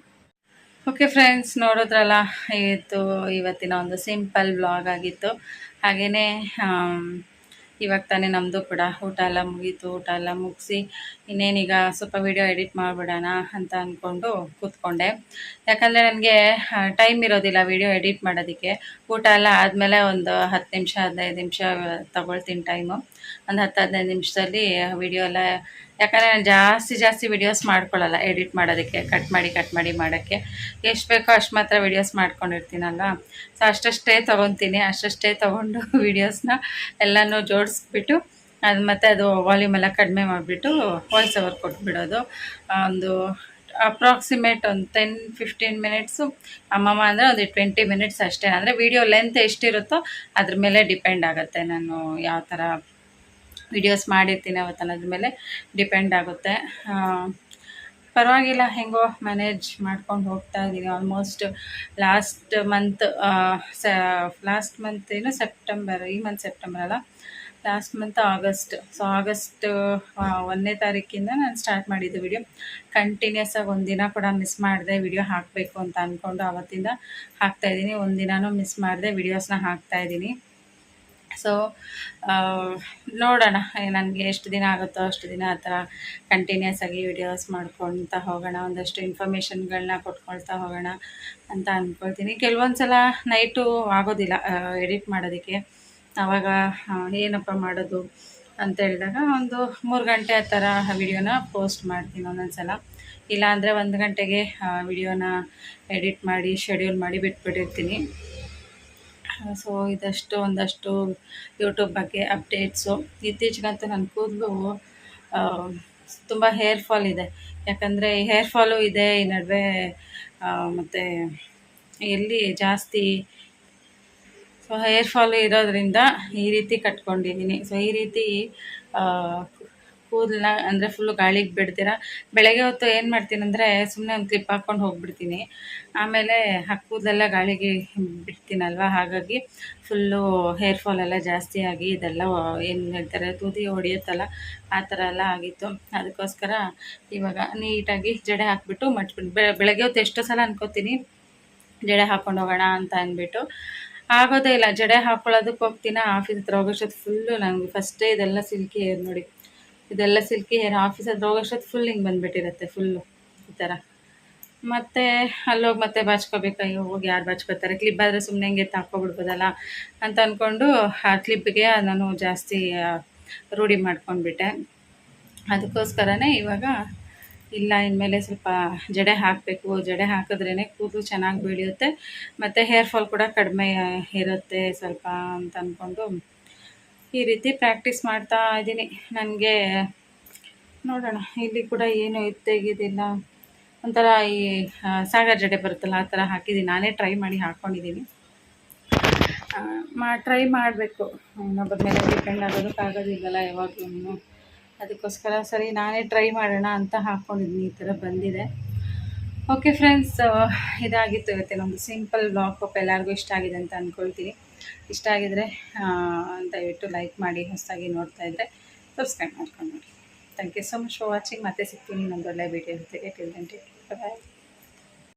ಓಕೆ ಫ್ರೆಂಡ್ಸ್ ನೋಡಿದ್ರಲ್ಲ, ಇತ್ತು ಇವತ್ತಿನ ಒಂದು ಸಿಂಪಲ್ ಬ್ಲಾಗ್ ಆಗಿತ್ತು. ಹಾಗೆಯೇ ಇವಾಗ ತಾನೇ ನಮ್ಮದು ಕೂಡ ಊಟ ಎಲ್ಲ ಮುಗೀತು, ಊಟ ಎಲ್ಲ ಮುಗಿಸಿ ಇನ್ನೇನೀಗ ಸ್ವಲ್ಪ ವಿಡಿಯೋ ಎಡಿಟ್ ಮಾಡಿಬಿಡೋಣ ಅಂತ ಅಂದ್ಕೊಂಡು ಕೂತ್ಕೊಂಡೆ. ಯಾಕಂದರೆ ನನಗೆ ಟೈಮ್ ಇರೋದಿಲ್ಲ ವಿಡಿಯೋ ಎಡಿಟ್ ಮಾಡೋದಕ್ಕೆ. ಊಟ ಎಲ್ಲ ಆದಮೇಲೆ ಒಂದು ಹತ್ತು ನಿಮಿಷ, ಹದಿನೈದು ನಿಮಿಷ ತಗೊಳ್ತೀನಿ ಟೈಮು ಒಂದು ಹತ್ತು, ಹದಿನೈದು ನಿಮಿಷದಲ್ಲಿ ವಿಡಿಯೋ ಎಲ್ಲ ಯಾಕಂದರೆ ನಾನು ಜಾಸ್ತಿ ಜಾಸ್ತಿ ವಿಡಿಯೋಸ್ ಮಾಡ್ಕೊಳ್ಳಲ್ಲ ಎಡಿಟ್ ಮಾಡೋದಕ್ಕೆ ಕಟ್ ಮಾಡಿ ಕಟ್ ಮಾಡಿ ಮಾಡೋಕ್ಕೆ. ಎಷ್ಟು ಬೇಕೋ ಅಷ್ಟು ಮಾತ್ರ ವಿಡಿಯೋಸ್ ಮಾಡ್ಕೊಂಡಿರ್ತೀನಲ್ಲ ಸೊ ಅಷ್ಟಷ್ಟೇ ತೊಗೊತೀನಿ, ಅಷ್ಟಷ್ಟೇ ತೊಗೊಂಡು ವೀಡಿಯೋಸ್ನ ಎಲ್ಲನೂ ಜೋಡಿಸ್ಬಿಟ್ಟು, ಅದು ಮತ್ತು ಅದು ವಾಲ್ಯೂಮ್ ಎಲ್ಲ ಕಡಿಮೆ ಮಾಡಿಬಿಟ್ಟು ವಾಯ್ಸ್ ಓವರ್ ಕೊಟ್ಬಿಡೋದು. ಒಂದು ಅಪ್ರಾಕ್ಸಿಮೇಟ್ ಒಂದು ಟೆನ್ ಫಿಫ್ಟೀನ್ ಮಿನಿಟ್ಸು ಅಮ್ಮಮ್ಮ ಅಂದರೆ ಒಂದು ಟ್ವೆಂಟಿ ಮಿನಿಟ್ಸ್ ಅಷ್ಟೇ. ಅಂದರೆ ವೀಡಿಯೋ ಲೆಂತ್ ಎಷ್ಟಿರುತ್ತೋ ಅದ್ರ ಮೇಲೆ ಡಿಪೆಂಡ್ ಆಗುತ್ತೆ ನಾನು ಯಾವ ಥರ ವಿಡಿಯೋಸ್ ಮಾಡಿರ್ತೀನಿ ಅವತ್ತು ಅನ್ನೋದ್ರ ಮೇಲೆ ಡಿಪೆಂಡ್ ಆಗುತ್ತೆ. ಪರವಾಗಿಲ್ಲ, ಹೆಂಗೋ ಮ್ಯಾನೇಜ್ ಮಾಡ್ಕೊಂಡು ಹೋಗ್ತಾ ಇದ್ದೀನಿ ಆಲ್ಮೋಸ್ಟ್ ಲಾಸ್ಟ್ ಮಂತ್ ಸ ಲಾಸ್ಟ್ ಮಂತ್ ಏನು ಸೆಪ್ಟೆಂಬರ್ ಈ ಮಂತ್ ಸೆಪ್ಟೆಂಬರ್ ಅಲ್ಲ? Last month August so August ಒಂದನೇ ತಾರೀಕಿಂದ ನಾನು ಸ್ಟಾರ್ಟ್ ಮಾಡಿದ್ದು ವಿಡಿಯೋ ಕಂಟಿನ್ಯೂಸ್ ಆಗಿ ಒಂದಿನ ಕೂಡ ಮಿಸ್ ಮಾಡಿದೆ ವಿಡಿಯೋ ಹಾಕಬೇಕು ಅಂತ ಅಂದ್ಕೊಂಡು ಆವತ್ತಿಂದ ಹಾಕ್ತಾಯಿದ್ದೀನಿ ಒಂದಿನೂ ಮಿಸ್ ಮಾಡಿದೆ ವಿಡಿಯೋಸ್ನ ಹಾಕ್ತಾಯಿದ್ದೀನಿ ಸೊ ನೋಡೋಣ ನನಗೆ ಎಷ್ಟು ದಿನ ಆಗುತ್ತೋ ಅಷ್ಟು ದಿನ ಆ ಥರ ಕಂಟಿನ್ಯೂಸ್ ಆಗಿ ವಿಡಿಯೋಸ್ ಮಾಡ್ಕೊಳ್ತಾ ಹೋಗೋಣ, ಒಂದಷ್ಟು ಇನ್ಫಾರ್ಮೇಷನ್ಗಳನ್ನ ಕೊಟ್ಕೊಳ್ತಾ ಹೋಗೋಣ ಅಂತ ಅಂದ್ಕೊಳ್ತೀನಿ ಕೆಲವೊಂದು ಸಲ ನೈಟು ಆಗೋದಿಲ್ಲ ಎಡಿಟ್ ಮಾಡೋದಕ್ಕೆ. ಆವಾಗ ಏನಪ್ಪ ಮಾಡೋದು ಅಂತ ಹೇಳಿದಾಗ ಒಂದು ಮೂರು ಗಂಟೆ ಆ ಥರ ವಿಡಿಯೋನ ಪೋಸ್ಟ್ ಮಾಡ್ತೀನಿ ಒಂದೊಂದು ಸಲ ಇಲ್ಲಾಂದರೆ ಒಂದು ಗಂಟೆಗೆ ವಿಡಿಯೋನ ಎಡಿಟ್ ಮಾಡಿ ಶೆಡ್ಯೂಲ್ ಮಾಡಿ ಬಿಟ್ಬಿಟ್ಟಿರ್ತೀನಿ. ಸೊ ಇದಷ್ಟು ಒಂದಷ್ಟು ಯೂಟ್ಯೂಬ್ ಬಗ್ಗೆ ಅಪ್ಡೇಟ್ಸು. ಇತ್ತೀಚೆಗಂತೂ ನನ್ನ ಕೂದಲು ತುಂಬ ಹೇರ್ ಫಾಲ್ ಇದೆ. ಯಾಕಂದರೆ ಹೇರ್ ಫಾಲು ಇದೆ, ಈ ನಡುವೆ ಮತ್ತು ಎಲ್ಲಿ ಜಾಸ್ತಿ ಸೊ ಹೇರ್ ಫಾಲು ಇರೋದ್ರಿಂದ ಈ ರೀತಿ ಕಟ್ಕೊಂಡಿದ್ದೀನಿ. ಸೊ ಈ ರೀತಿ ಕೂದಲನ್ನ ಅಂದರೆ ಫುಲ್ಲು ಗಾಳಿಗೆ ಬಿಡ್ತೀರ? ಬೆಳಗ್ಗೆ ಹೊತ್ತು ಏನು ಮಾಡ್ತೀನಿ ಅಂದರೆ ಸುಮ್ಮನೆ ಒಂದು ಕ್ಲಿಪ್ ಹಾಕ್ಕೊಂಡು ಹೋಗ್ಬಿಡ್ತೀನಿ. ಆಮೇಲೆ ಕೂದಲೆಲ್ಲ ಗಾಳಿಗೆ ಬಿಡ್ತೀನಲ್ವ? ಹಾಗಾಗಿ ಫುಲ್ಲು ಹೇರ್ ಫಾಲ್ ಎಲ್ಲ ಜಾಸ್ತಿ ಆಗಿ ಇದೆಲ್ಲ ಏನು ಹೇಳ್ತಾರೆ, ತುದಿ ಹೊಡೆಯುತ್ತಲ್ಲ, ಆ ಥರ ಎಲ್ಲ ಆಗಿತ್ತು. ಅದಕ್ಕೋಸ್ಕರ ಇವಾಗ ನೀಟಾಗಿ ಜಡೆ ಹಾಕ್ಬಿಟ್ಟು ಮಟ್ಬಿಟ್ಟು ಬೆಳಗ್ಗೆ ಹೊತ್ತು ಎಷ್ಟೋ ಸಲ ಅನ್ಕೋತೀನಿ, ಜಡೆ ಹಾಕ್ಕೊಂಡು ಹೋಗೋಣ ಅಂತ ಅಂದ್ಬಿಟ್ಟು. ಆಗೋದೇ ಇಲ್ಲ, ಜಡೆ ಹಾಕ್ಕೊಳ್ಳೋದಕ್ಕೆ ಹೋಗ್ತೀನಿ? ಆಫೀಸ್ ಹತ್ರ ಹೋಗೋಷ್ಟೊತ್ತು ಫುಲ್ಲು ನನಗೆ ಫಸ್ಟೇ ಇದೆಲ್ಲ ಸಿಲ್ಕಿ ನೋಡಿ. ಇದೆಲ್ಲ ಸಿಲ್ಕಿ ಹೇರ್ ಆಫೀಸ್ ಹತ್ರ ಹೋಗೋಷ್ಟೊತ್ತು ಫುಲ್ ಹಿಂಗೆ ಬಂದುಬಿಟ್ಟಿರುತ್ತೆ ಫುಲ್ಲು ಈ ಥರ ಮತ್ತು ಅಲ್ಲೋಗಿ ಮತ್ತೆ ಬಾಚ್ಕೋಬೇಕು, ಅಯ್ಯೋ, ಹೋಗಿ ಯಾರು ಬಾಚ್ಕೋತಾರೆ? ಕ್ಲಿಪ್ ಆದರೆ ಸುಮ್ಮನೆ ಹಿಂಗೆ ತಾಕೋಬಿಡ್ಬೋದಲ್ಲ ಅಂತ ಅಂದ್ಕೊಂಡು ಆ ಕ್ಲಿಪ್ಗೆ ನಾನು ಜಾಸ್ತಿ ರೂಢಿ ಮಾಡ್ಕೊಂಡ್ಬಿಟ್ಟೆ. ಅದಕ್ಕೋಸ್ಕರನೇ ಇವಾಗ ಇಲ್ಲ, ಇನ್ಮೇಲೆ ಸ್ವಲ್ಪ ಜಡೆ ಹಾಕಬೇಕು. ಜಡೆ ಹಾಕಿದ್ರೇ ಕೂದಲು ಚೆನ್ನಾಗಿ ಬೆಳೆಯುತ್ತೆ. ಮತ್ತು ಹೇರ್ ಫಾಲ್ ಕೂಡ ಕಡಿಮೆ ಇರುತ್ತೆ ಸ್ವಲ್ಪ ಅಂತ ಅಂದ್ಕೊಂಡು ಈ ರೀತಿ ಪ್ರಾಕ್ಟೀಸ್ ಮಾಡ್ತಾ ಇದ್ದೀನಿ. ನನಗೆ ನೋಡೋಣ, ಇಲ್ಲಿ ಕೂಡ ಏನು ತೆಗೆದಿಲ್ಲ. ಒಂಥರ ಈ ಸಾಗರ್ ಜಡೆ ಬರುತ್ತಲ್ಲ, ಆ ಥರ ಹಾಕಿದ್ದೀನಿ. ನಾನೇ ಟ್ರೈ ಮಾಡಿ ಹಾಕ್ಕೊಂಡಿದ್ದೀನಿ ಮಾ ಟ್ರೈ ಮಾಡಬೇಕು. ಇನ್ನೊಬ್ಬರ ಮೇಲೆ ಡಿಪೆಂಡ್ ಆಗೋದಕ್ಕಾಗೋದಿಲ್ಲಲ್ಲ ಯಾವಾಗಲೂ ಅದಕ್ಕೋಸ್ಕರ ಸರಿ, ನಾನೇ ಟ್ರೈ ಮಾಡೋಣ ಅಂತ ಹಾಕ್ಕೊಂಡಿದ್ದೀನಿ ಈ ಥರ ಬಂದಿದೆ. ಓಕೆ ಫ್ರೆಂಡ್ಸ್ ಇದಾಗಿತ್ತು ಇವತ್ತೆ ಒಂದು ಸಿಂಪಲ್ ಬ್ಲಾಗ್ ಪಾಪ ಎಲ್ಲರಿಗೂ ಇಷ್ಟ ಆಗಿದೆ ಅಂತ ಅಂದ್ಕೊಳ್ತೀನಿ ಇಷ್ಟ ಆಗಿದ್ರೆ ದಯವಿಟ್ಟು ಲೈಕ್ ಮಾಡಿ, ಹೊಸದಾಗಿ ನೋಡ್ತಾ ಇದ್ದರೆ ಸಬ್ಸ್ಕ್ರೈಬ್ ಮಾಡ್ಕೊಂಡು ನೋಡಿ. Thank you so much for watching ಮತ್ತೆ ಸಿಗ್ತೀನಿ ಇನ್ನೊಂದು ಒಳ್ಳೆ ವೀಡಿಯೋ ಜೊತೆಗೆ. ಬಾಯ್